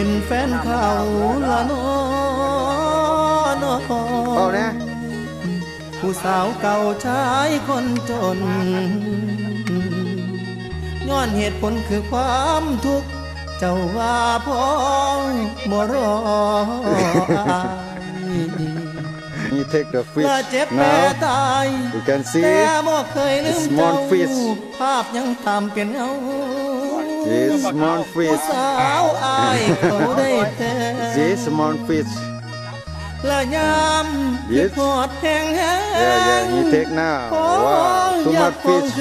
เป็นแฟนเขาละเนอนอเบาเนี่ยผู้สาวเก่าชายคนจน ย้อนเหตุผลคือความทุกข์ เจ้าว่าพ้องบ่รออายนี่ take the fish ว่าเจ็บแผล now ตาย you can see แต่บ่เคยลืม Small เจ้า fish ภาพยังตามเป็นเอา This mountain This mountain Là nhám Yes. Yeah yeah you take now. Wow Too much fish.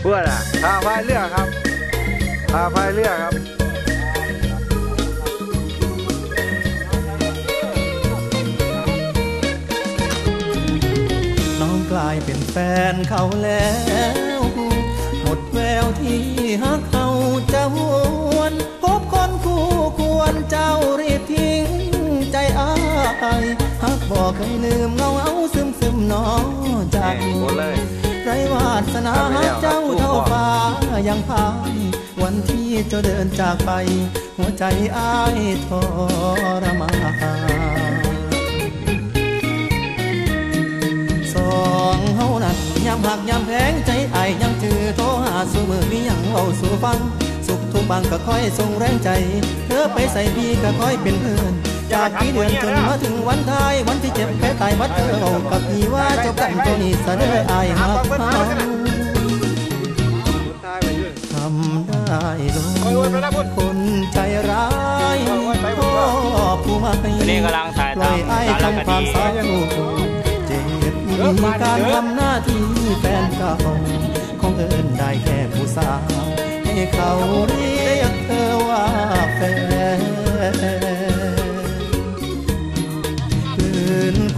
เพื่อนอะพาพายเรือครับพาพายเรือครับน้องกลายเป็นแฟนเขาแล้ว หมดแววที่ฮักเขาจะหวนพบคนคู่ควรเจ้ารีบทิ้งใจอายฮักบอกเคยลืมเงาเอาซึมซึมๆหนอใจหมดเลยไรวา สนาเจ้าเท่าฟ้ายังพายวันที่เจ้าเดินจากไป หัวใจอายทรมานสองเฮานั้นยามหักยามแพงใจไอายยังถือโทรหาสู่มือมีหยังเว้าสู่ฟัง สุขทุกบางก็ค่อยส่งแรงใจ เธอไปใส่พี่ก็ค่อยเป็นเพื่อน จากปีเดือนจนมาถึงวันท้ายวันที่เจ็บแผลตายวัดเธอเอากับพี่ว่าเจ้ากันตัวนี้เสนออายหักทำได้โดยคนใจร้ายพ่อผู้ไม่นี่กำลังถ่ายปล่อยไอ้สารทำความดีเศร้าเจ็บมีการทำหน้าที่แฟนเก่าคงเอินได้แค่ผู้สาวให้เขาเรียกเธอว่าแฟน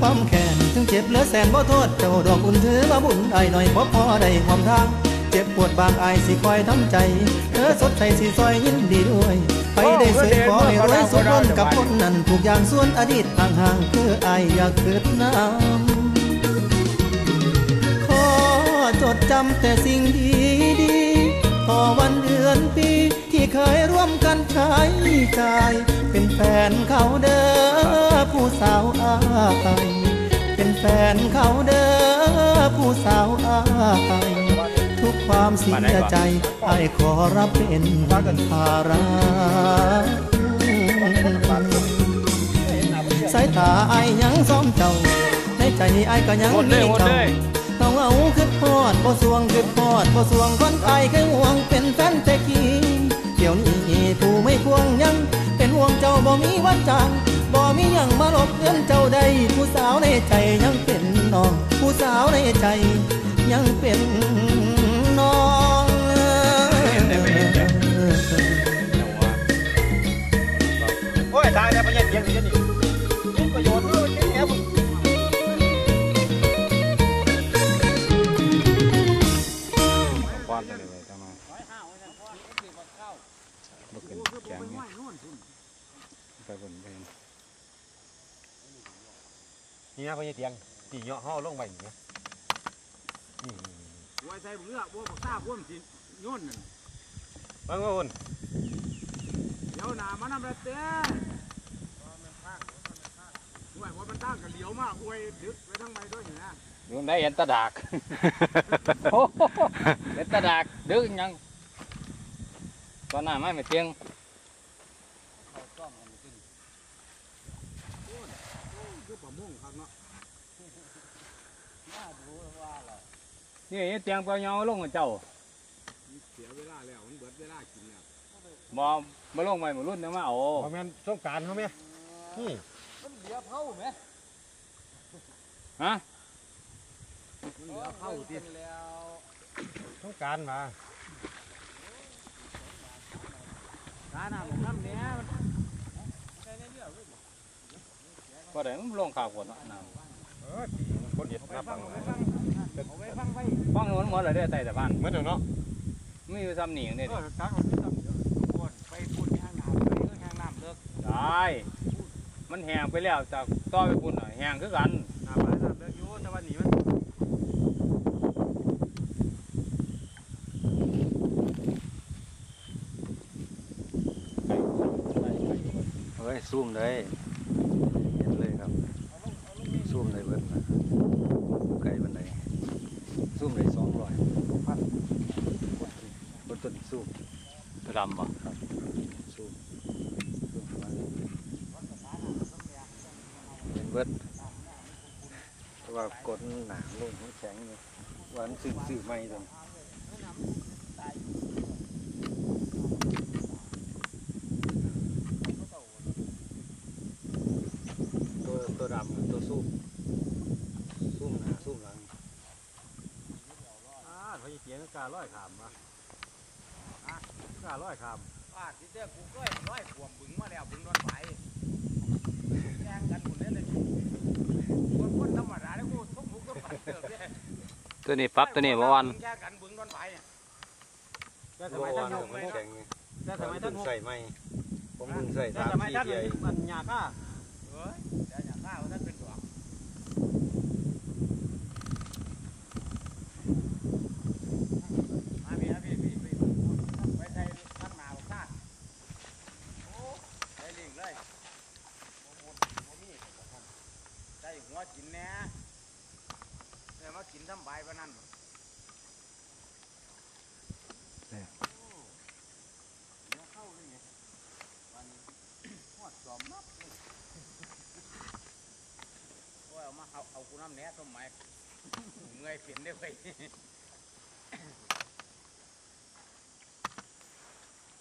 ความแค้นถึงเจ็บเหลือแสนบ่โทษเจ้าดอกอุ่นถือมาบุญไอหน่อยพอพอได้ความทางเจ็บปวดบางอายสิคอยทำใจเธอสดใสสิซอยยินดีด้วย ไปได้เสยขอให้รวยสุดล้นกับคนนั้นทุกอย่างส่วนอดีตห่างๆคืออายอยากเกิดน้ำขอจดจำแต่สิ่งดีดีๆต่อวันเดือนปี เคยร่วมกันใช้จ่าย เป็นแฟนเขาเด้อผู้สาวอายเป็นแฟนเขาเด้อผู้สาวอายทุกความเสียใจไอ้ายขอรับเป็นภาระสายตาไอ้ายยังซ้อมเจ้า ในใจไอ้ายก็ยังหมดเลมียหมดเจ้าเลยเอาเอาคือพอดบ่สวงคือพอดบ่สวงคนไทยคือห่วงเป็นแฟนแต่กี้เดี๋ ยวนี้ผู้ไม่ควงยัง เป็นห่วงเจ้าบ่มีวันจางบ่มียังมาลบเงินเจ้าได้ผู้สาวในใจยังเป็นน้อง ผู้สาวในใจยังเป็น บุกขึ้นแข็งเนี่ยไปบนไปนี่นะพญาเตียงตีเหาะห่อลงไปอย่างเงี้ยไว้ใส่เรือบัวบักซาพ่วมสิโย่นนั่นบางคนเดี๋ยวหนามานำระเต้ห่วยว่ามันตั้งกับเหลียวมากอวยดึกไปทั้งใบด้วยนี่นะดูได้เห็นตาดากโอ้โหเห็นตาดากดึกยัง ตอนหน้าไม่ไม่เตียงคือปลาม่วงครับเนาะนี่เตียงเปล่าเหาลงกับเจ้าเสียเวลาแล้วมันเบิดเวลากินแล้วบ่บ่ลงไปบ่รุ่นเดี๋ยวมาเอาพอแม่นสงการเขาไหมนี่มันเหลือเผาไหมฮะมันเหลือเข้าที่สงการมา ตาหน้าผมน้ำเนี้ยก็ได้มันลงข่าวคนเนาะน้เออคนเห็ดน้ำฟังไหนเอาไว้ฟังไว้ฟังโน้นหมดเลยได้อใต้สะพานเมื่อนเนาะมีอยู่ซ้ำหนี่เออทางของที่ทำเดี๋ยวทุกคนไปพูดที่ห้างน้ำไปเลืองห้างน้ำเลิกได้มันแหงไปแล้วจากต่อไปพุ่นแหงคือกัน น้ำไหลน้ำเลิกอยู่แต่วันนี้มัน เฮ้ยซูม ได้เห็นเลยครับซูมได้เบิดนะไกลบันไดซูมได้สองร้อยพันกดต้นซูมดำบ่ซูมซูมมาเห็นเบิดแต่ว่ากดหนาลงมันแข็งเลยวันสื่อสื่อไม่ตรงตัวตัวดำตัวซูมซูมหนาซูมหลัง อ่าเขาจะเขียนกา ร้อยขามมาอะการ้อยขามว่าที่เจ้ากูก็ร้อยขวมบึงมาแล้วบึงรถไฟแย่งกันหมดเลยเลยคนคนธรรมดาแล้วกูทุกมุกก็ปัดเติมเลยตัวนี้ปรับตัวนี้บ่วันแย่งกันบึงรถไฟเนี่ยแต่สโลมัยวัท่านนหกมันแข็งไงแต่สมัยเพิ่ท่านงหกใส่ไหมผมเพิ่งใส่แต่สามสมัยสี่ท่านเทียมันยาฆ่าเฮ้ยเดี๋ยวอย่างข้าวท่านเป็นตัวมาพี่นะพี่พี่พี่ไว้ใจข้างหน้าของข้าโอ้ได้ลิงเลยโมโมโมมีได้หัว กินแน่เดี๋ยวมากินทำใบปะนั่นโอ้ยเอามาเอาเอากูน้ำแหน่สมัยเมื่อยเปลี่ยนได้ไป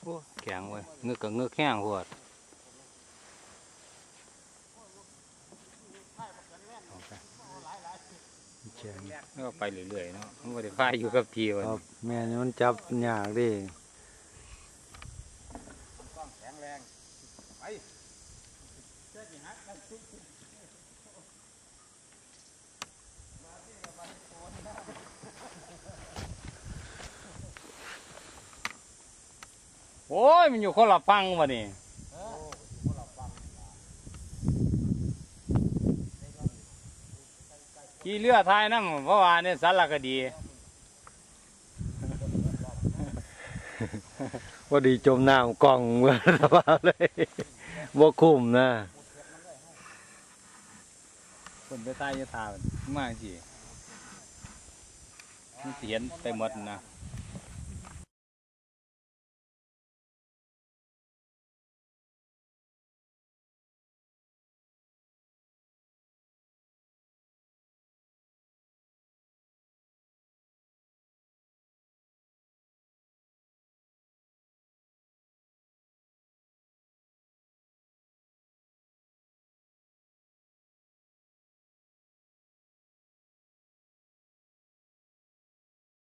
โอ้แข็งเว้ยเงือกกับเงือกแห้งโพว แล้วก็ไปเรื่อยๆเนาะมันบ่ได้ค่ายอยู่กับทีวันครับแม่นี่มันจับยากดิต้องแข็งแรงไปโอ้ยมันอยู่คนละฟังวะนี่ ขี่เรือท้ายน้ำเพราะว่าเนี่ยสารคดีว่าดีจมน้ำกล่องเมื่อสบายเลยบ่คุ้มนะคนไปใต้ยะทามันมากสิมันสิเห็นไปหมดนะ